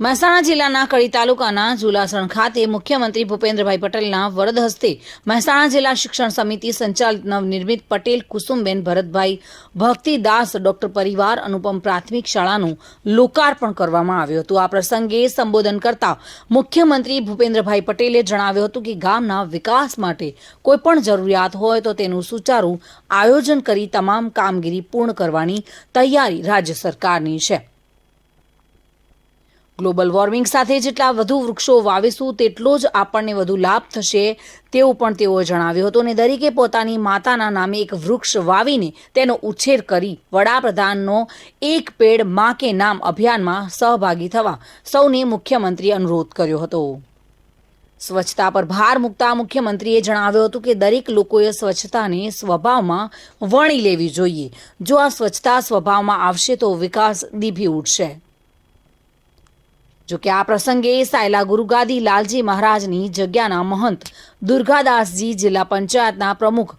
મહેસાણા જિલ્લાના કડી તાલુકાના ઝુલાસણ ખાતે મુખ્યમંત્રી ભૂપેન્દ્રભાઈ પટેલના વરદ હસ્તે મહેસાણા જિલ્લા શિક્ષણ સમિતિ સંચાલિત નવનિર્મિત પટેલ કુસુમબેન ભરતભાઈ ભક્તિદાસ ડોક્ટર પરિવાર અનુપમ પ્રાથમિક શાળાનું લોકાર્પણ કરવામાં આવ્યું હતું. આ પ્રસંગે સંબોધન કરતા મુખ્યમંત્રી ભૂપેન્દ્રભાઈ પટેલે જણાવ્યું હતું કે ગામના વિકાસ માટે કોઈપણ જરૂરિયાત હોય તો તેનું સુચારું આયોજન કરી તમામ કામગીરી પૂર્ણ કરવાની તૈયારી રાજ્ય સરકારની છે. ગ્લોબલ વોર્મિંગ સાથે જેટલા વધુ વૃક્ષો વાવીશું, તેટલો જ આપણને વધુ લાભ થશે, તેવું પણ તેઓએ જણાવ્યું હતું. અને દરેકે પોતાની માતાના નામે એક વૃક્ષ વાવીને તેનો ઉછેર કરી વડાપ્રધાનનો એક પેડ મા કે નામ અભિયાનમાં સહભાગી થવા સૌને મુખ્યમંત્રીએ અનુરોધ કર્યો હતો. સ્વચ્છતા પર ભાર મૂકતા મુખ્યમંત્રીએ જણાવ્યું હતું કે દરેક લોકોએ સ્વચ્છતાને સ્વભાવમાં વણી લેવી જોઈએ. જો આ સ્વચ્છતા સ્વભાવમાં આવશે તો વિકાસ દીભી ઉઠશે. જો કે આ પ્રસંગે સાયલા ગુરુગાદી લાલજી મહારાજની જગ્યાના મહંત દુર્ગાદાસજી જિલ્લા પંચાયતના પ્રમુખ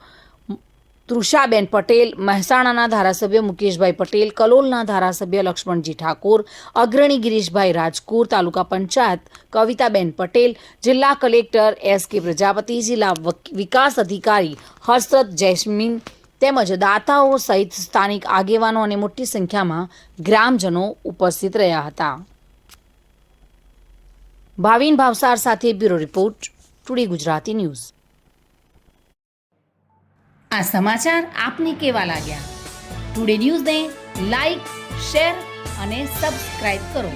તૃષાબેન પટેલ, મહેસાણાના ધારાસભ્ય મુકેશભાઈ પટેલ, કલોલના ધારાસભ્ય લક્ષ્મણજી ઠાકોર, અગ્રણી ગિરીશભાઈ રાજકુર, તાલુકા પંચાયત કવિતાબેન પટેલ, જિલ્લા કલેક્ટર એસ કે પ્રજાપતિ, જિલ્લા વિકાસ અધિકારી હર્ષદ જૈસ્મીન તેમજ દાતાઓ સહિત સ્થાનિક આગેવાનો અને મોટી સંખ્યામાં ગ્રામજનો ઉપસ્થિત રહ્યા હતા. ભાવિન ભાવસાર સાથે bureau report, today Gujarati news. આ સમાચાર આપને કેવા લાગ્યા? ટુડે ન્યૂઝને લાઈક, શેર અને સબસ્ક્રાઇબ કરો.